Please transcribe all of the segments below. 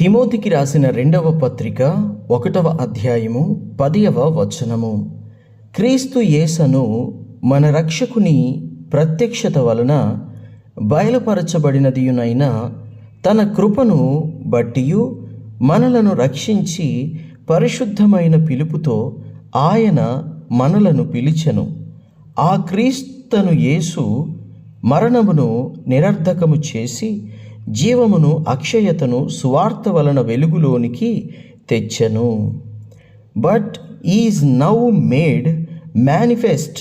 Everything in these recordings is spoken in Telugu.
తిమోతికి రాసిన రెండవ పత్రిక ఒకటవ అధ్యాయము పదియవ వచనము. క్రీస్తు యేసను మన రక్షకుని ప్రత్యక్షత వలన బయలుపరచబడినదియునైన తన కృపను బట్టియు మనలను రక్షించి పరిశుద్ధమైన పిలుపుతో ఆయన మనలను పిలిచెను. ఆ క్రీస్తును యేసు మరణమును నిరర్ధకము చేసి జీవమును అక్షయతను సువార్త వలన వెలుగులోనికి తెచ్చను. But is now made manifest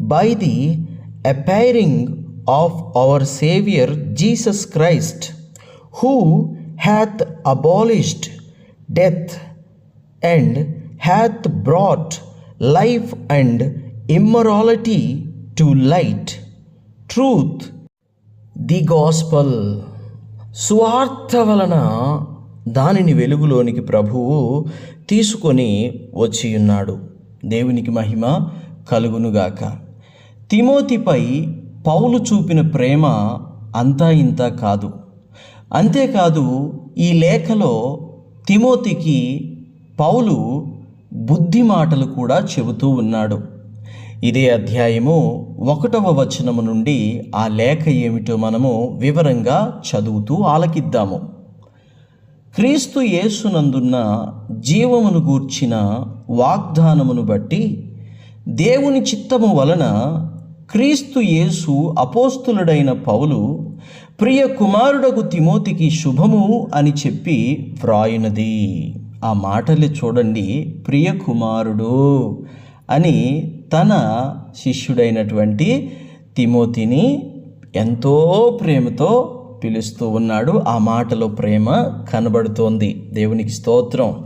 by the appearing of our saviour Jesus Christ who hath abolished death and hath brought life and immortality to light truth the gospel సువార్త వలన దానిని వెలుగులోనికి ప్రభువు తీసుకొని వచ్చి ఉన్నాడు దేవునికి మహిమ కలుగునుగాక. తిమోతిపై పౌలు చూపిన ప్రేమ అంతా ఇంత కాదు. అంతేకాదు ఈ లేఖలో తిమోతికి పౌలు బుద్ధి మాటలు కూడా చెబుతూ ఉన్నాడు. ఇదే అధ్యాయము ఒకటవ వచనము నుండి ఆ లేఖ ఏమిటో మనము వివరంగా చదువుతూ ఆలకిద్దాము. క్రీస్తు యేసునందున్న జీవమును గూర్చిన వాగ్దానమును బట్టి దేవుని చిత్తము వలన క్రీస్తు యేసు అపోస్తులుడైన పౌలు ప్రియ కుమారుడకు తిమోతికి శుభము అని చెప్పి వ్రాయినది. ఆ మాటలు చూడండి ప్రియ కుమారుడు అని తన శిష్యుడైనటువంటి తిమోతిని ఎంతో ప్రేమతో పిలుస్తూ ఉన్నాడు. ఆ మాటలో ప్రేమ కనబడుతోంది. దేవునికి స్తోత్రం.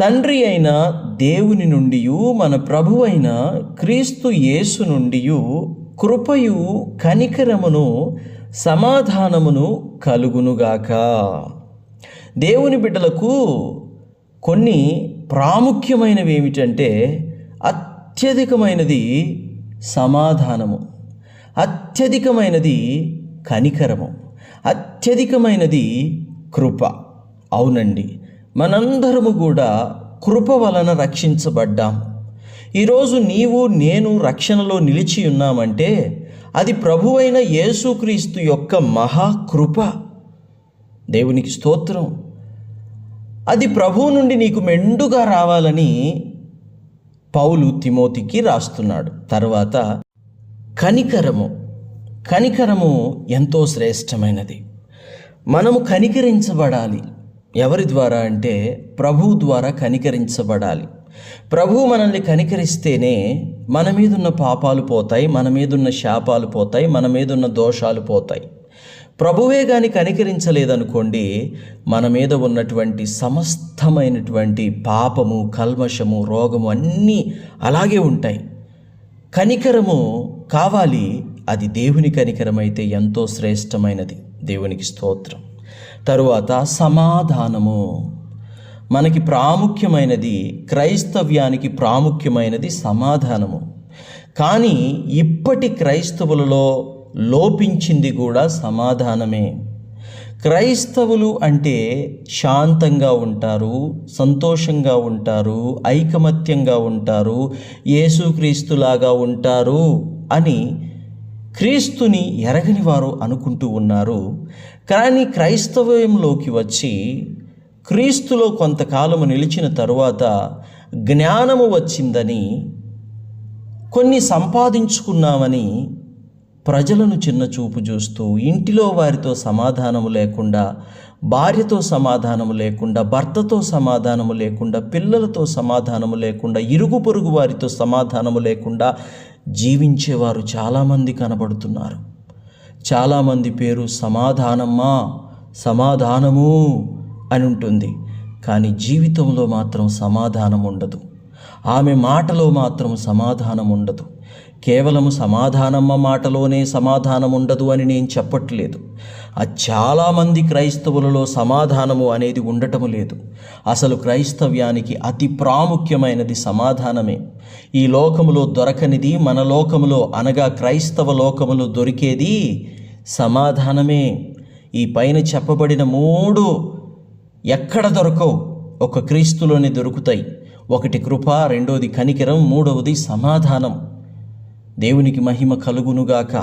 తండ్రి అయిన దేవుని నుండి మన ప్రభు అయిన క్రీస్తు యేసు నుండి కృపయు కనికరమును సమాధానమును కలుగునుగాక. దేవుని బిడ్డలకు కొన్ని ప్రాముఖ్యమైనవి ఏమిటంటే అత్యధికమైనది సమాధానము. అత్యధికమైనది కనికరము. అత్యధికమైనది కృప. అవునండి. మనందరము కూడా కృప వలన రక్షించబడ్డాం. ఈరోజు నీవు నేను రక్షణలో నిలిచి ఉన్నామంటే అది ప్రభువైన యేసుక్రీస్తు యొక్క మహాకృప దేవునికి స్తోత్రం. అది ప్రభువు నుండి నీకు మెండుగా రావాలని పౌలు తిమోతికి రాస్తున్నాడు. తర్వాత కనికరము. కనికరము ఎంతో శ్రేష్టమైనది. మనము కనికరించబడాలి. ఎవరి ద్వారా అంటే ప్రభువు ద్వారా కనికరించబడాలి. ప్రభువు మనల్ని కనికరిస్తేనే మన మీదున్న పాపాలు పోతాయి మన మీదున్న శాపాలు పోతాయి మన మీదున్న దోషాలు పోతాయి. ప్రభువే కానీ కనికరించలేదనుకోండి మన మీద ఉన్నటువంటి సమస్తమైనటువంటి పాపము కల్మషము రోగము అన్నీ అలాగే ఉంటాయి. కనికరము కావాలి అది దేవుని కనికరమైతే ఎంతో శ్రేష్టమైనది దేవునికి స్తోత్రం. తరువాత సమాధానము. మనకి ప్రాముఖ్యమైనది క్రైస్తవ్యానికి ప్రాముఖ్యమైనది సమాధానము. కానీ ఇప్పటి క్రైస్తవులలో లోపించింది కూడా సమాధానమే. క్రైస్తవులు అంటే శాంతంగా ఉంటారు సంతోషంగా ఉంటారు ఐకమత్యంగా ఉంటారు యేసుక్రీస్తులాగా ఉంటారు అని క్రీస్తుని ఎరగని వారు అనుకుంటూ ఉన్నారు. కానీ క్రైస్తవంలోకి వచ్చి క్రీస్తులో కొంతకాలము నిలిచిన తరువాత జ్ఞానము వచ్చిందని కొన్ని సంపాదించుకున్నామని ప్రజలను చిన్న చూపు చూస్తూ ఇంటిలో వారితో సమాధానము లేకుండా భార్యతో సమాధానము లేకుండా భర్తతో సమాధానము లేకుండా పిల్లలతో సమాధానము లేకుండా ఇరుగు పొరుగు వారితో సమాధానము లేకుండా జీవించేవారు చాలామంది కనబడుతున్నారు. చాలామంది పేరు సమాధానమ్మా సమాధానము అని ఉంటుంది. కానీ జీవితంలో మాత్రం సమాధానం ఉండదు ఆమె మాటలో మాత్రం సమాధానం ఉండదు కేవలము సమాధానమ్మ మాటలోనే సమాధానం ఉండదు అని నేను చెప్పట్లేదు. ఆ చాలామంది క్రైస్తవులలో సమాధానము అనేది ఉండటము లేదు. అసలు క్రైస్తవ్యానికి అతి ప్రాముఖ్యమైనది సమాధానమే. ఈ లోకములో దొరకనిది మన లోకములో అనగా క్రైస్తవ లోకములో దొరికేది సమాధానమే. ఈ పైన చెప్పబడిన మూడు ఎక్కడ దొరకవు? ఒక క్రీస్తులోనే దొరుకుతాయి. ఒకటి కృప రెండోది కనికరం మూడవది సమాధానం. దేవునికి మహిమ కలుగునుగాక.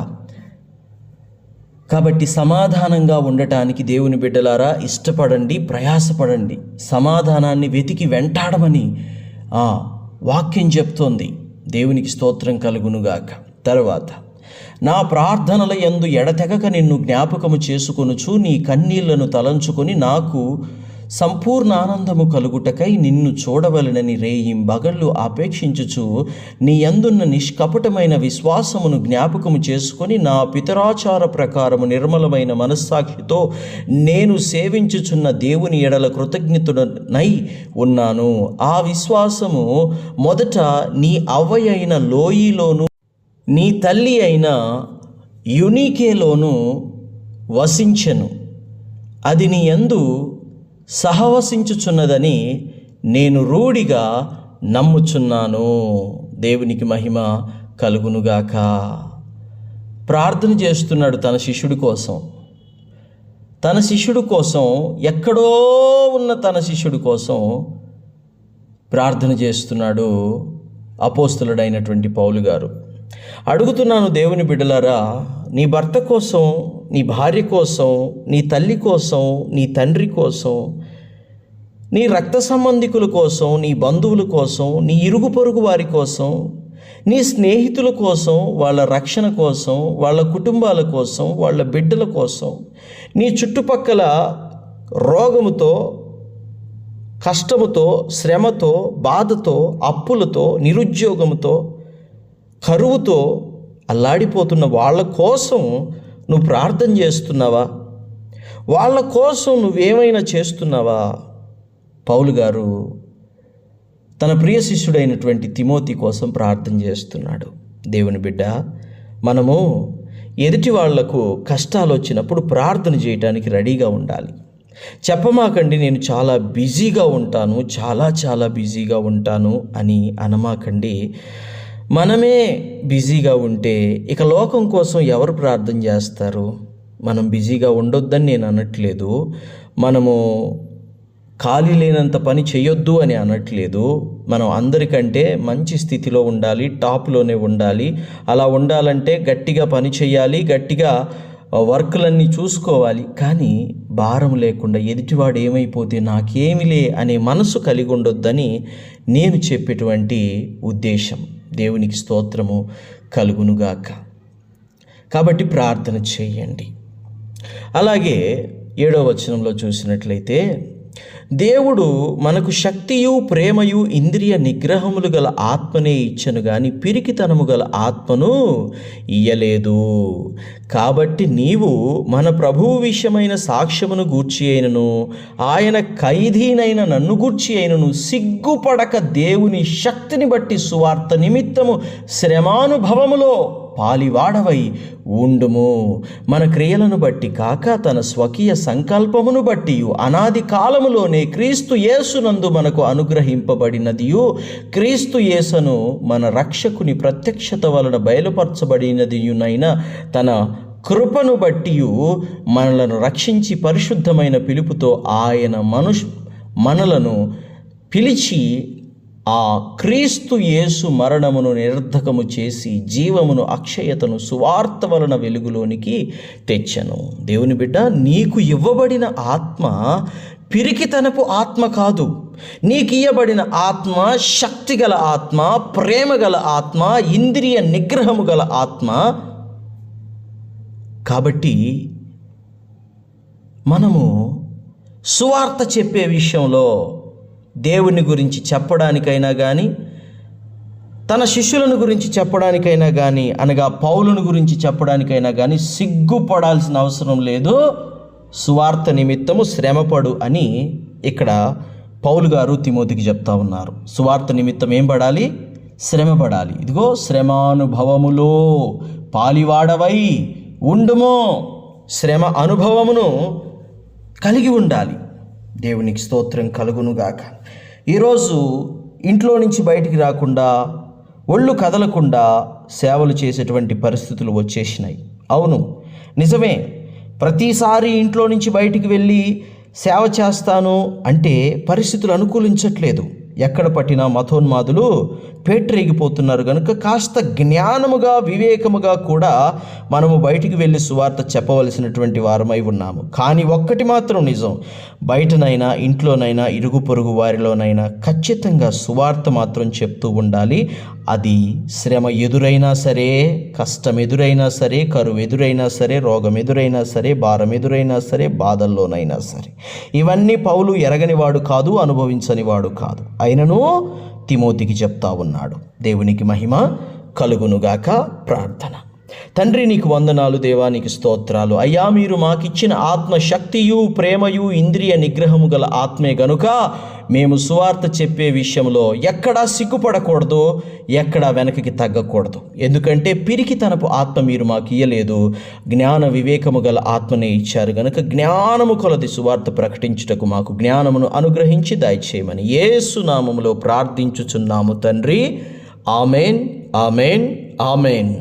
కాబట్టి సమాధానంగా ఉండటానికి దేవుని బిడ్డలారా ఇష్టపడండి ప్రయాసపడండి. సమాధానాన్ని వెతికి వెంటాడమని ఆ వాక్యం చెప్తోంది. దేవునికి స్తోత్రం కలుగునుగాక. తర్వాత నా ప్రార్థనల యందు ఎడతెగక నిన్ను జ్ఞాపకము చేసుకొనుచు నీ కన్నీళ్ళను తలంచుకొని నాకు సంపూర్ణ ఆనందము కలుగుటకై నిన్ను చూడవలనని రేయింబగళ్ళు ఆపేక్షించుచు నీ అందున్న నిష్కపటమైన విశ్వాసమును జ్ఞాపకము చేసుకొని నా పితరాచార ప్రకారము నిర్మలమైన మనస్సాక్షితో నేను సేవించుచున్న దేవుని ఎడల కృతజ్ఞతుడనై ఉన్నాను. ఆ విశ్వాసము మొదట నీ అవ్వ అయిన లోయిలోను నీ తల్లి అయిన యునీకేలోను వసించెను. అది నీ యందు సహవసించుచున్నదని నేను రూఢిగా నమ్ముచున్నాను. దేవునికి మహిమ కలుగునుగాక. ప్రార్థన చేస్తున్నాడు తన శిష్యుడి కోసం. తన శిష్యుడి కోసం ఎక్కడో ఉన్న తన శిష్యుడి కోసం ప్రార్థన చేస్తున్నాడు అపోస్తులుడైనటువంటి పౌలు గారు. అడుగుతున్నాను దేవుని బిడ్డలారా నీ భర్త కోసం నీ భార్య కోసం నీ తల్లి కోసం నీ తండ్రి కోసం నీ రక్త సంబంధికుల కోసం నీ బంధువుల కోసం నీ ఇరుగు పొరుగు వారి కోసం నీ స్నేహితుల కోసం వాళ్ళ రక్షణ కోసం వాళ్ళ కుటుంబాల కోసం వాళ్ళ బిడ్డల కోసం నీ చుట్టుపక్కల రోగముతో కష్టముతో శ్రమతో బాధతో అప్పులతో నిరుద్యోగంతో కరువుతో అల్లాడిపోతున్న వాళ్ళ కోసం నువ్వు ప్రార్థన చేస్తున్నావా? వాళ్ళ కోసం నువ్వేమైనా చేస్తున్నావా? పౌలు గారు తన ప్రియ శిష్యుడైనటువంటి తిమోతి కోసం ప్రార్థన చేస్తున్నాడు. దేవుని బిడ్డ మనము ఎదుటి వాళ్ళకు కష్టాలు వచ్చినప్పుడు ప్రార్థన చేయడానికి రెడీగా ఉండాలి. చెప్పమాకండి నేను చాలా బిజీగా ఉంటాను చాలా చాలా బిజీగా ఉంటాను అని అనమాకండి. మనమే బిజీగా ఉంటే ఇక లోకం కోసం ఎవరు ప్రార్థన చేస్తారు? మనం బిజీగా ఉండొద్దని నేను అనట్లేదు. మనము ఖాళీ లేనంత పని చేయొద్దు అని అనట్లేదు. మనం అందరికంటే మంచి స్థితిలో ఉండాలి టాప్లోనే ఉండాలి. అలా ఉండాలంటే గట్టిగా పని చేయాలి గట్టిగా వర్క్లన్నీ చూసుకోవాలి. కానీ భారం లేకుండా ఎదుటివాడు ఏమైపోతే నాకేమిలే అనే మనసు కలిగి ఉండొద్దని నేను చెప్పేటువంటి ఉద్దేశం. దేవునికి స్తోత్రము కలుగునుగాక. కాబట్టి ప్రార్థన చేయండి. అలాగే ఏడో వచనంలో చూసినట్లయితే దేవుడు మనకు శక్తియు ప్రేమయు ఇంద్రియ నిగ్రహములు గల ఆత్మనే ఇచ్చను గాని పిరికితనము గల ఆత్మను ఇయ్యలేదు. కాబట్టి నీవు మన ప్రభువు విషయమైన సాక్ష్యమును గూర్చి అయినను ఆయన ఖైదీనైన నన్ను గూర్చి అయినను సిగ్గుపడక దేవుని శక్తిని బట్టి సువార్త నిమిత్తము శ్రమానుభవములో పాలివాడవై ఉండుము. మన క్రియలను బట్టి కాక తన స్వకీయ సంకల్పమును బట్టి అనాది కాలములోనే క్రీస్తు యేసునందు మనకు అనుగ్రహింపబడినదియు. క్రీస్తు యేసను మన రక్షకుని ప్రత్యక్షత వలన బయలుపరచబడినదియునైన తన కృపను బట్టి మనలను రక్షించి పరిశుద్ధమైన పిలుపుతో ఆయన మనుష్ మనలను పిలిచి ఆ క్రీస్తు యేసు మరణమును నిరర్ధకము చేసి జీవమును అక్షయతను సువార్త వలన వెలుగులోనికి తెచ్చను. దేవుని బిడ్డ నీకు ఇవ్వబడిన ఆత్మ పిరికితనపు ఆత్మ కాదు. నీకు ఆత్మ శక్తి గల ఆత్మ ప్రేమ గల ఆత్మ ఇంద్రియ నిగ్రహము గల ఆత్మ. కాబట్టి మనము సువార్త చెప్పే విషయంలో దేవుని గురించి చెప్పడానికైనా కానీ తన శిష్యులను గురించి చెప్పడానికైనా కానీ అనగా పౌలుని గురించి చెప్పడానికైనా కానీ సిగ్గుపడాల్సిన అవసరం లేదు. సువార్త నిమిత్తము శ్రమపడు అని ఇక్కడ పౌలు గారు తిమోతికి చెప్తా ఉన్నారు. సువార్త నిమిత్తం ఏం పడాలి? శ్రమపడాలి. ఇదిగో శ్రమానుభవములో పాలివాడవై ఉండుమో. శ్రమ అనుభవమును కలిగి ఉండాలి. దేవునికి స్తోత్రం కలుగునుగాక. ఈరోజు ఇంట్లో నుంచి బయటికి రాకుండా ఒళ్ళు కదలకుండా సేవలు చేసేటువంటి పరిస్థితులు వచ్చేసినాయి. అవును నిజమే. ప్రతిసారి ఇంట్లో నుంచి బయటికి వెళ్ళి సేవ చేస్తాను అంటే పరిస్థితులు అనుకూలించట్లేదు. ఎక్కడ పట్టినా మతోన్మాదులు పేట్రేగిపోతున్నారు కనుక కాస్త జ్ఞానముగా వివేకముగా కూడా మనము బయటికి వెళ్ళి సువార్త చెప్పవలసినటువంటి వారమై ఉన్నాము. కానీ ఒక్కటి మాత్రం నిజం. బయటనైనా ఇంట్లోనైనా ఇరుగు పొరుగు వారిలోనైనా ఖచ్చితంగా సువార్త మాత్రం చెప్తూ ఉండాలి. అది శ్రమ ఎదురైనా సరే కష్టం ఎదురైనా సరే కరువు ఎదురైనా సరే రోగం ఎదురైనా సరే భారం ఎదురైనా సరే బాధల్లోనైనా సరే. ఇవన్నీ పౌలు ఎరగనివాడు కాదు అనుభవించనివాడు కాదు. ఆయనను తిమోతికి చెప్తా ఉన్నాడు. దేవునికి మహిమ కలుగునుగాక ప్రార్థన. తండ్రి నీకు వందనాలు దేవానికి స్తోత్రాలు. అయ్యా మీరు మాకిచ్చిన ఆత్మశక్తియు ప్రేమయు ఇంద్రియ నిగ్రహము గల ఆత్మే గనుక మేము సువార్త చెప్పే విషయంలో ఎక్కడా సిగ్గుపడకూడదు ఎక్కడా వెనకకి తగ్గకూడదు. ఎందుకంటే పిరికి తనపు ఆత్మ మీరు మాకు ఇయ్యలేదు జ్ఞాన వివేకము గల ఆత్మనే ఇచ్చారు గనుక జ్ఞానము కొలది సువార్త ప్రకటించుటకు మాకు జ్ఞానమును అనుగ్రహించి దయచేయమని ఏసునామములో ప్రార్థించుచున్నాము తండ్రి. Amen amen amen.